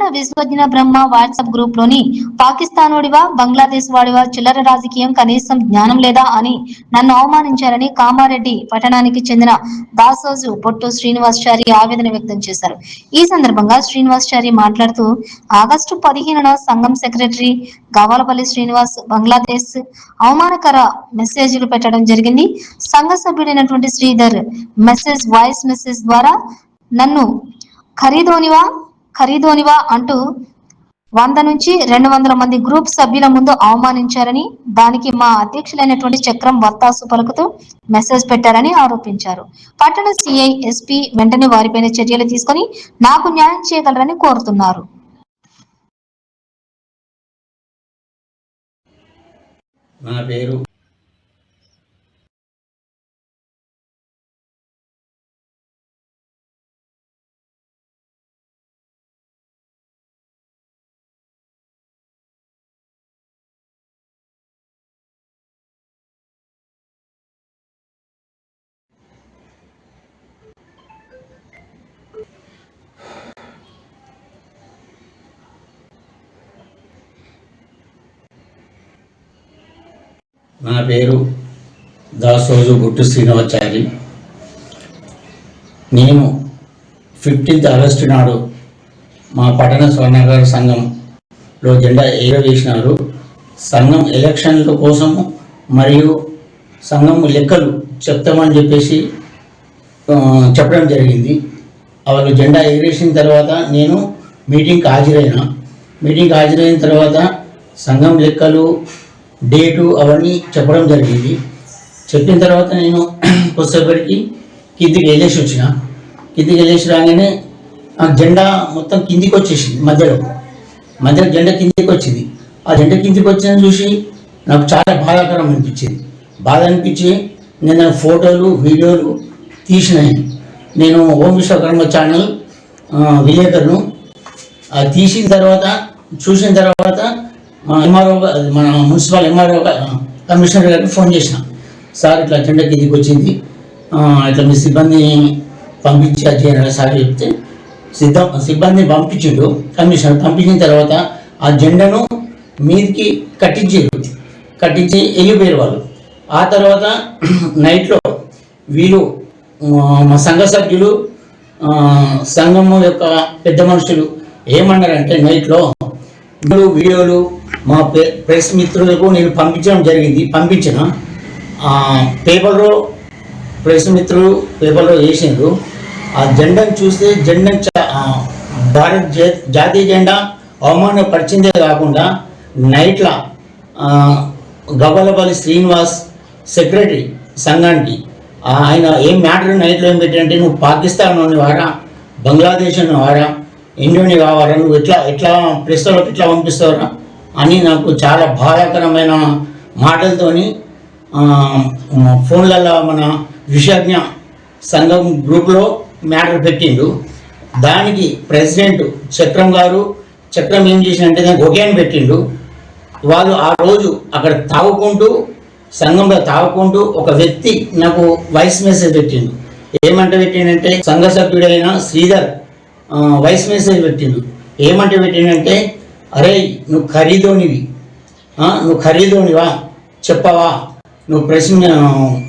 Kannada Vishwagna Brahma WhatsApp గ్రూప్లోని పాకిస్తానోడివా బంగ్లాదేశ్ వాడివా చిల్లర రాజకీయం కనీసం జ్ఞానం లేదా అని నన్ను అవమానించారని కామారెడ్డి పట్టణానికి చెందిన దాసోజు పొట్టు శ్రీనివాసచారి ఆవేదన వ్యక్తం చేశారు. ఈ సందర్భంగా శ్రీనివాసచారి మాట్లాడుతూ ఆగస్టు పదిహేనున సంఘం సెక్రటరీ గవాలపల్లి శ్రీనివాస్ బంగ్లాదేశ్ అవమానకర మెసేజ్లు పెట్టడం జరిగింది. సంఘ సభ్యుడైనటువంటి శ్రీధర్ మెసేజ్ వాయిస్ మెసేజ్ ద్వారా నన్ను ఖరీదోనివా ఖరీదోనివా అంటూ వంద నుంచి రెండు వందల మంది గ్రూప్ సభ్యుల ముందు అవమానించారని దానికి మా అధ్యక్షులైనటువంటి చక్రం వత్తాసు పలుకుతూ మెసేజ్ పెట్టారని ఆరోపించారు. పట్టణ సిఐ ఎస్పీ వెంటనే వారిపైన చర్యలు తీసుకొని నాకు న్యాయం చేయగలరని కోరుతున్నారు. నా పేరు నా పేరు దాసోజు గుట్టు శ్రీనివాచారి. నేను ఫిఫ్టీన్త్ ఆగస్టు నాడు మా పట్టణ స్వర్ణనగర్ సంఘంలో జెండా ఎగరవేసినారు. సంఘం ఎలక్షన్ల కోసము మరియు సంఘం లెక్కలు చెప్తామని చెప్పేసి చెప్పడం జరిగింది. వాళ్ళు జెండా ఎగిరేసిన తర్వాత నేను మీటింగ్కి హాజరైన. మీటింగ్కి హాజరైన తర్వాత సంఘం లెక్కలు డేటు అవన్నీ చెప్పడం జరిగింది. చెప్పిన తర్వాత నేను కొద్దిసేపటికి కిందికి వెళ్ళేసి వచ్చిన. కిందికి వెళ్ళేసి రాగానే ఆ జెండా మొత్తం కిందికి వచ్చేసింది మధ్యలో. మధ్యలో జెండా కిందికి వచ్చింది ఆ జెండా కిందికి వచ్చిన చూసి నాకు చాలా బాధాకరం అనిపించింది. బాధ అనిపించి నేను ఫోటోలు వీడియోలు తీసినాయి నేను. ఓం విశ్వకర్మ ఛానల్ విలేకరును. అది తీసిన తర్వాత చూసిన తర్వాత మా ఎంఆర్ఓ మన మున్సిపల్ ఎంఆర్ఓ కమిషనర్ గారికి ఫోన్ చేసిన. సార్ ఇట్లా జెండా కిందికి వచ్చింది. ఇట్లా మీ సిబ్బంది పంపించి అది సార్ చెప్తే సిద్ధం సిబ్బందిని పంపించిండు కమిషనర్ పంపించిన తర్వాత ఆ జెండాను మీదికి కట్టించారు. కట్టించి వెళ్ళిపోయారు వాళ్ళు. ఆ తర్వాత నైట్లో వీళ్ళు మా సంఘ సభ్యులు సంఘము యొక్క పెద్ద మనుషులు ఏమన్నారంటే నైట్లో ఇప్పుడు వీడియోలు మా ప్రెస్ మిత్రులకు నేను పంపించడం జరిగింది పంపించిన. పేపర్లో ప్రెస్ మిత్రులు పేపర్లో వేసిండ్రు. ఆ జెండాను చూస్తే జెండా భారత్ జాతీయ జెండా అవమానపరిచిందే కాకుండా నైట్ల ఆ, గవ్వలపల్లి శ్రీనివాస్ సెక్రటరీ సంఘానికి ఆయన ఏం మ్యాటర్ నైట్లో ఏం పెట్టారంటే నువ్వు పాకిస్తాన్లోని వారా బంగ్లాదేశ్ వారా ఇండియాని కావాలా నువ్వు ఎట్లా ఎట్లా ప్రెస్లోకి ఎట్లా పంపిస్తావురా? అని నాకు చాలా బాధాకరమైన మాటలతోని ఫోన్లలో మన విషజ్ఞ సంఘం గ్రూప్లో మ్యాటర్ పెట్టిండు. దానికి ప్రెసిడెంట్ చక్రం గారు చక్రం ఏం చేసిందంటే దానికి ఒకే అని పెట్టిండు. వాళ్ళు ఆ రోజు అక్కడ తాగుకుంటూ సంఘంలో తాగుకుంటూ ఒక వ్యక్తి నాకు వాయిస్ మెసేజ్ పెట్టిండు. ఏమంట పెట్టిండంటే సంఘ సభ్యుడైన శ్రీధర్ వాయిస్ మెసేజ్ పెట్టిండు. ఏమంట పెట్టిండంటే అరే నువ్వు ఖరీదోనివి. నువ్వు ఖరీదోనివా? చెప్పవా? నువ్వు ప్రెస్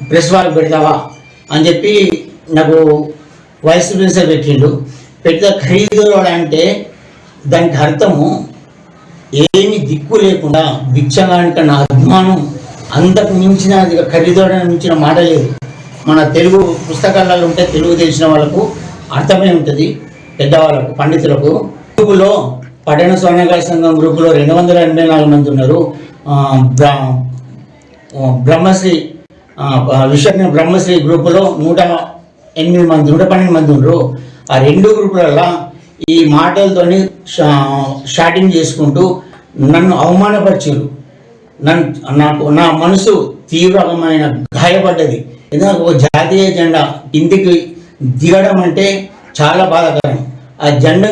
ప్రెస్ వాళ్ళకి పెడతావా? అని చెప్పి నాకు వైస్ ప్రిన్సిపల్ పెట్టిండు. పెడితే ఖరీదోడు అంటే దానికి అర్థము ఏమి దిక్కు లేకుండా భిక్షగానికన్నా అభిమానం అంతకు మించిన ఖరీదోడని మించిన మాట లేదు. మన తెలుగు పుస్తకాలలో ఉంటే తెలుగు తెలిసిన వాళ్ళకు అర్థమై ఉంటుంది పెద్దవాళ్ళకు పండితులకు. తెలుగులో పట్టణ స్వర్ణకార సంఘం గ్రూపులో రెండు వందల ఎనభై నాలుగు మంది ఉన్నారు. బ్రహ్మశ్రీ విశ్వజ్ఞ బ్రహ్మశ్రీ గ్రూపులో నూట ఎనిమిది మంది నూట పన్నెండు మంది ఉన్నారు. ఆ రెండు గ్రూపులలో ఈ మాటలతోని షాటింగ్ చేసుకుంటూ నన్ను అవమానపరిచారు. నన్ను నాకు నా మనసు తీవ్రమైన గాయపడ్డది. ఎందుకంటే ఒక జాతీయ జెండా ఇంటికి దిగడం అంటే చాలా బాధాకరం. ఆ జెండా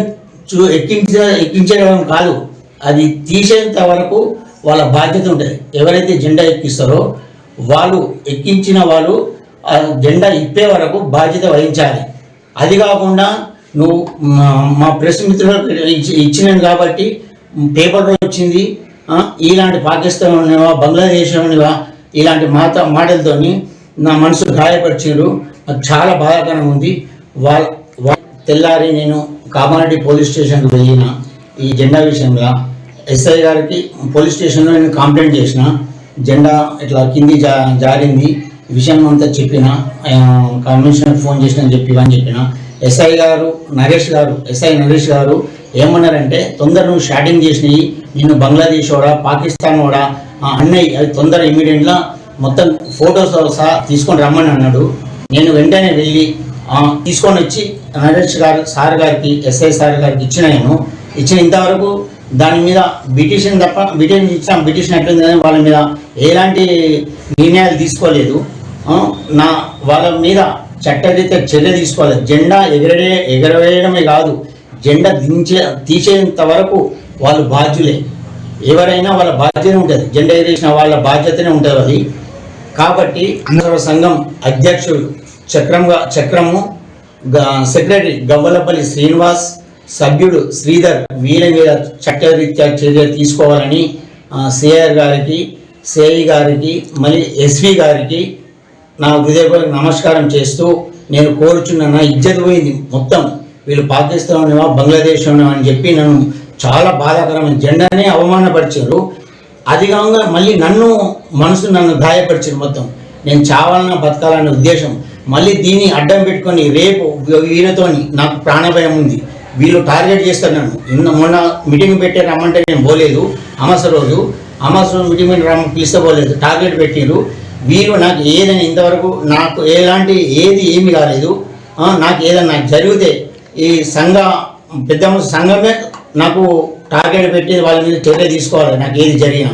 చూ ఎక్కించ ఎక్కించడం కాదు. అది తీసేంత వరకు వాళ్ళ బాధ్యత ఉంటుంది. ఎవరైతే జెండా ఎక్కిస్తారో వాళ్ళు ఎక్కించిన వాళ్ళు ఆ జెండా ఇప్పే వరకు బాధ్యత వహించాలి. అది కాకుండా నువ్వు మా- మా ప్రెస్ మిత్రులకు ఇచ్చినాను కాబట్టి పేపర్లో వచ్చింది ఇలాంటి పాకిస్తాన్ ఉన్నవా బంగ్లాదేశ్ ఉన్నవా ఇలాంటి మాత మాటలతోని నా మనసు గాయపరిచారు నాకు చాలా బాధాకరంగా ఉంది. వాళ్ళ తెల్లారి నేను కామారెడ్డి పోలీస్ స్టేషన్కి వెళ్ళిన ఈ జెండా విషయంలో ఎస్ఐ గారికి పోలీస్ స్టేషన్లో నేను కంప్లైంట్ చేసిన. జెండా ఇట్లా కింది జా జారింది. విషయం అంతా చెప్పిన కమిషనర్ ఫోన్ చేసిన చెప్పి అని చెప్పిన. ఎస్ఐ గారు నరేష్ గారు ఎస్ఐ నరేష్ గారు ఏమన్నారంటే తొందర నువ్వు షాటింగ్ చేసినవి నిన్ను బంగ్లాదేశ్ వాడా పాకిస్తాన్ వాడా? అన్నయ్య అది తొందర ఇమీడియట్గా మొత్తం ఫొటోస్ సహా తీసుకొని రమ్మని అన్నాడు. నేను వెంటనే వెళ్ళి తీసుకొని వచ్చి నరేష్ గారు సార్ గారికి ఎస్ఐ సార్ గారికి ఇచ్చిన నేను. ఇచ్చిన ఇంతవరకు దాని మీద బ్రిటిషన్ తప్ప బ్రిటిషన్ ఇచ్చిన బ్రిటిషన్ ఎట్లుంది కానీ వాళ్ళ మీద ఎలాంటి నిర్ణయాలు తీసుకోలేదు. నా వాళ్ళ మీద చట్టరీత్యా చర్య తీసుకోవాలి. జెండా ఎగరడే ఎగరవేయడమే కాదు జెండా దించే తీసేంత వరకు వాళ్ళు బాధ్యులే. ఎవరైనా వాళ్ళ బాధ్యత ఉంటుంది. జెండా ఎగరేసిన వాళ్ళ బాధ్యతనే ఉంటుంది అది. కాబట్టి అందరూ సంఘం అధ్యక్షుడు చక్రంగా చక్రము సెక్రటరీ గవ్వలపల్లి శ్రీనివాస్ సభ్యుడు శ్రీధర్ వీళ్ళ మీద చట్టరీత్యా చర్య తీసుకోవాలని సిఆర్ గారికి సిఐ గారికి మళ్ళీ ఎస్వి గారికి నా హృదయపూర్వక నమస్కారం చేస్తూ నేను కోరుచున్న నా ఇజ్జత్ పోయింది మొత్తం. వీళ్ళు పాకిస్తాన్ ఉన్నవా బంగ్లాదేశ్ అని చెప్పి నన్ను చాలా బాధాకరమైన జెండానే అవమానపరిచారు. అది కాకుండా మళ్ళీ నన్ను మనసు నన్ను గాయపరిచారు మొత్తం. నేను చావాలన్నా బతకాలన్న ఉద్దేశం. మళ్ళీ దీన్ని అడ్డం పెట్టుకొని రేపు వీళ్ళతోని నాకు ప్రాణభయం ఉంది. వీళ్ళు టార్గెట్ చేస్తారు నన్ను. నిన్న మొన్న మీటింగ్ పెట్టే రమ్మంటే నేను పోలేదు. అమాస రోజు. అమాస రోజు మీటింగ్ పెట్టి రమ్మ పిలిస్తే పోలేదు. టార్గెట్ పెట్టిరు వీళ్ళు నాకు ఏదైనా ఇంతవరకు నాకు ఎలాంటి ఏది ఏమి కాలేదు. నాకు ఏదైనా నాకు జరిగితే ఈ సంఘ పెద్ద సంఘమే నాకు టార్గెట్ పెట్టి వాళ్ళ మీద చర్య తీసుకోవాలి. నాకు ఏది జరిగినా.